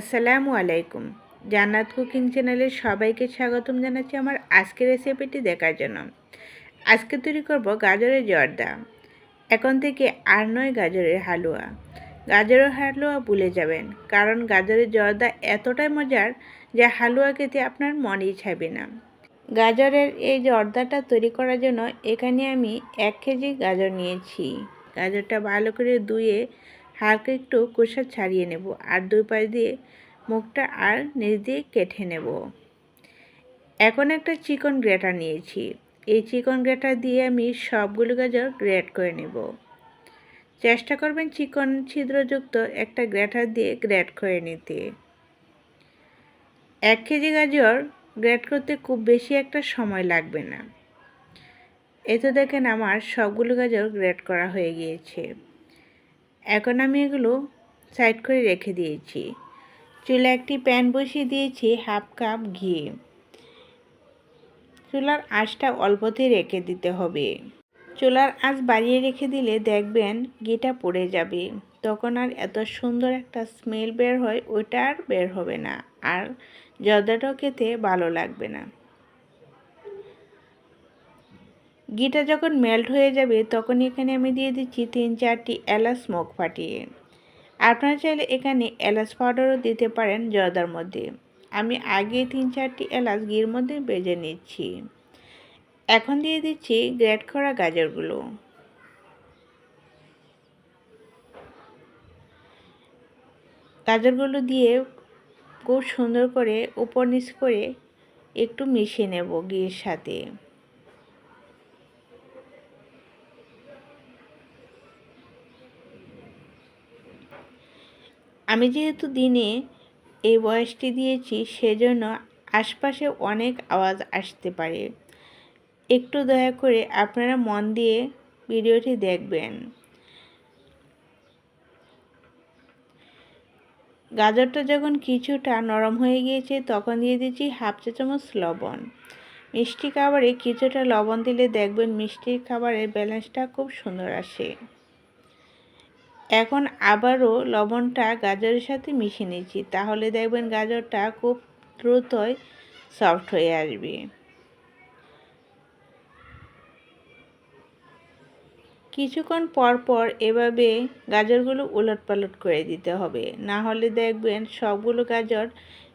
আসসালামু আলাইকুম। জান্নাত কুকিং চ্যানেলের সবাইকে স্বাগতম জানাচ্ছি আমার আজকের রেসিপিটি দেখার জন্য। আজকে তৈরি করব গাজরের জর্দা। এখন থেকে আর নয় গাজরের হালুয়া। গাজরের হালুয়া ভুলে যাবেন, কারণ গাজরের জর্দা এতটাই মজার যে হালুয়া খেতে আপনার মনই ছাবে না। গাজরের এই জর্দাটা তৈরি করার জন্য এখানে আমি এক কেজি গাজর নিয়েছি। গাজরটা ভালো করে ধুয়ে হালকা একটু কোষা ছাড়িয়ে নেব আর দুই পাশ দিয়ে মুখটা আর নিচ দিয়ে কেটে নেব। এখন একটা চিকন গ্রেটার নিয়েছি। এই চিকন গ্রেটার দিয়ে আমি সবগুলো গাজর গ্রেট করে নেব। চেষ্টা করবেন চিকন ছিদ্রযুক্ত একটা গ্রেটার দিয়ে গ্রেট করে নিতে। এক কেজি গাজর গ্রেট করতে খুব বেশি একটা সময় লাগবে না। এতে দেখেন আমার সবগুলো গাজর গ্রেট করা হয়ে গিয়েছে। এখন আমি এগুলো সাইড করে রেখে দিয়েছি। চুলা একটি প্যান বসিয়ে দিয়েছি হাফ কাপ ঘি। চুলার আঁচটা অল্পতেই রেখে দিতে হবে। চুলার আঁচ বাড়িয়ে রেখে দিলে দেখবেন ঘিটা পড়ে যাবে। তখন আর এত সুন্দর একটা স্মেল বের হয়, ওইটা আর বের হবে না। আর জর্দাটাও খেতে ভালো লাগবে না। ঘিটা যখন মেল্ট হয়ে যাবে তখন এখানে আমি দিয়ে দিচ্ছি তিন চারটি এলাচ স্মোক ফাটিয়ে। আপনারা চাইলে এখানে এলাচ পাউডারও দিতে পারেন জর্দার মধ্যে। আমি আগে তিন চারটি এলাচ ঘির মধ্যে বেজে নিচ্ছি। এখন দিয়ে দিচ্ছি গ্রেট করা গাজরগুলো। গাজরগুলো দিয়ে খুব সুন্দর করে উপর নিচ করে একটু মিশিয়ে নেব ঘির সাথে। আমি যেহেতু দিনে এই বয়সটি দিয়েছি, সেজন্য আশপাশে অনেক আওয়াজ আসতে পারে। একটু দয়া করে আপনারা মন দিয়ে ভিডিওটি দেখবেন। গাজরটা যখন কিছুটা নরম হয়ে গিয়েছে, তখন দিয়ে দিচ্ছি হাফ চা চামচ লবণ। মিষ্টি খাবারে কিছুটা লবণ দিলে দেখবেন মিষ্টির খাবারের ব্যালেন্সটা খুব সুন্দর আসে। এখন আবারও লবণটা গাজরের সাথে মিশিয়ে নিচ্ছি। তাহলে দেখবেন গাজরটা খুব দ্রুতই সফট হয়ে আসবে। কিছুক্ষণ পর পর এভাবে গাজরগুলো উলট পালট করে দিতে হবে। না হলে দেখবেন সবগুলো গাজর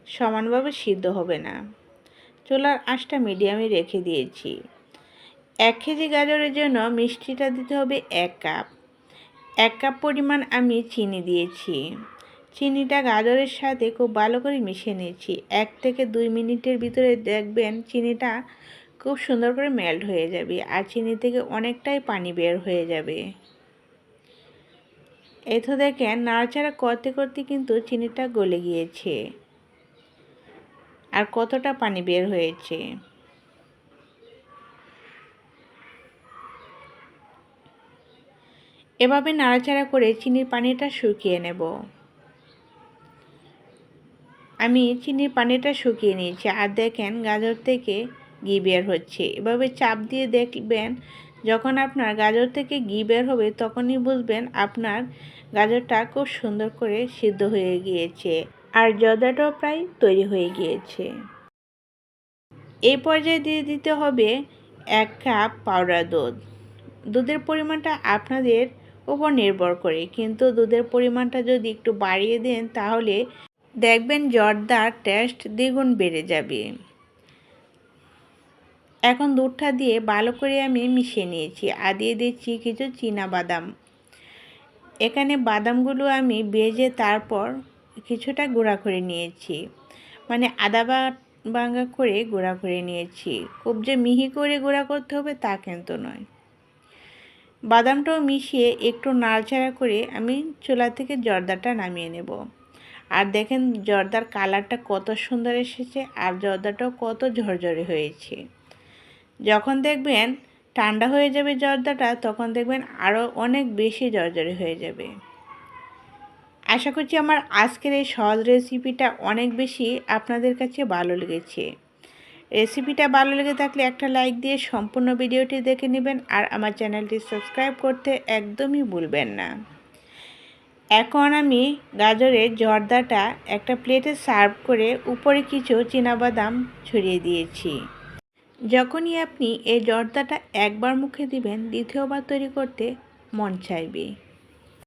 সমানভাবে সিদ্ধ হবে না। চুলার আঁচটা মিডিয়ামে রেখে দিয়েছি। এক কেজি গাজরের জন্য মিষ্টিটা দিতে হবে এক কাপ। এক কাপ পরিমাণ আমি চিনি দিয়েছি। চিনিটা গাজরের সাথে খুব ভালো করে মিশিয়ে নিয়েছি। এক থেকে দুই মিনিটের ভিতরে দেখবেন চিনিটা খুব সুন্দর করে মেল্ট হয়ে যাবে আর চিনি থেকে অনেকটাই পানি বের হয়ে যাবে। এতো দেখেন নাড়াচাড়া করতে করতে কিন্তু চিনিটা গলে গিয়েছে। আর কতটা পানি বের হয়েছে। এভাবে নাড়াচাড়া করে চিনির পানিটা শুকিয়ে নেব। আমি চিনির পানিটা শুকিয়ে নিয়েছি আর দেখেন গাজর থেকে ঘি বের হচ্ছে। এভাবে চাপ দিয়ে দেখবেন যখন আপনার গাজর থেকে ঘি বের হবে তখনই বুঝবেন আপনার গাজরটা খুব সুন্দর করে সিদ্ধ হয়ে গিয়েছে আর জর্দাটাও প্রায় তৈরি হয়ে গিয়েছে। এই পর্যায়ে দিয়ে দিতে হবে এক কাপ পাউডার দুধ। দুধের পরিমাণটা আপনাদের উপর নির্ভর করে। কিন্তু দুধের পরিমাণটা যদি একটু বাড়িয়ে দেন, তাহলে দেখবেন জর্দার টেস্ট দ্বিগুণ বেড়ে যাবে। এখন দুধটা দিয়ে ভালো করে আমি মিশিয়ে নিয়েছি। আর দিয়ে দিচ্ছি কিছু চীনা বাদাম। এখানে বাদামগুলো আমি বেজে তারপর কিছুটা গুঁড়া করে নিয়েছি। মানে আদা বাঙ্গা করে গুঁড়া করে নিয়েছি। খুব যে মিহি করে গুঁড়া করতে হবে তা কিন্তু নয়। বাদামটাও মিশিয়ে একটু নাড়াচাড়া করে আমি চুলা থেকে জর্দাটা নামিয়ে নেব। আর দেখেন জর্দার কালারটা কত সুন্দর এসেছে আর জর্দাটাও কত ঝরঝরে হয়েছে। যখন দেখবেন ঠান্ডা হয়ে যাবে জর্দাটা তখন দেখবেন আরও অনেক বেশি জর্জরে হয়ে যাবে। আশা করছি আমার আজকের এই সহজ রেসিপিটা অনেক বেশি আপনাদের কাছে ভালো লেগেছে। রেসিপিটা ভালো লেগে থাকলে একটা লাইক দিয়ে সম্পূর্ণ ভিডিওটি দেখে নেবেন আর আমার চ্যানেলটি সাবস্ক্রাইব করতে একদমই ভুলবেন না। এখন আমি গাজরের জর্দাটা একটা প্লেটে সার্ভ করে উপরে কিছু বাদাম ছড়িয়ে দিয়েছি। যখনই আপনি এই জর্দাটা একবার মুখে দিবেন, দ্বিতীয়বার তৈরি করতে মন চাইবে।